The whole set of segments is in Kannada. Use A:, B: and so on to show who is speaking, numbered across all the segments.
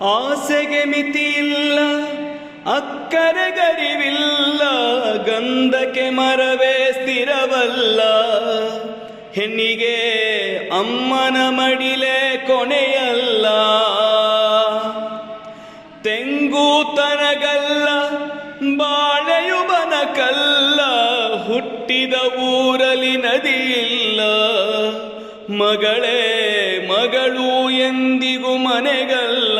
A: ಆಸೆಗೆ ಮಿತಿಯಿಲ್ಲ, ಅಕ್ಕರೆ ಗರಿವಿಲ್ಲ, ಗಂಧಕ್ಕೆ ಮರವೇ ಸ್ಥಿರವಲ್ಲ. ಹೆಣ್ಣಿಗೆ ಅಮ್ಮನ ಮಡಿಲೆ ಕೊನೆಯಲ್ಲ. ತೆಂಗು ತನಗಲ್ಲ, ಬಾಳೆಯು ಬನಕಲ್ಲ, ಹುಟ್ಟಿದ ಊರಲಿ ನದಿಯಿಲ್ಲ. ಮಗಳೇ ಮಗಳು ಎಂದಿಗೂ ಮನೆಗಲ್ಲ.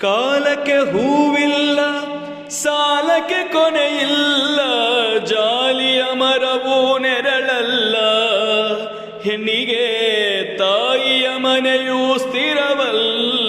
A: ಕಾಲಕ್ಕೆ ಹೂವಿಲ್ಲ ಸಾಲಕ್ಕೆ ಕೊನೆಯಿಲ್ಲ ಜಾಲಿಯ ಮರವು ನೆರಳಲ್ಲ. ಹೆಣ್ಣಿಗೆ ತಾಯಿಯ ಮನೆಯೂ ಸ್ಥಿರವಲ್ಲ.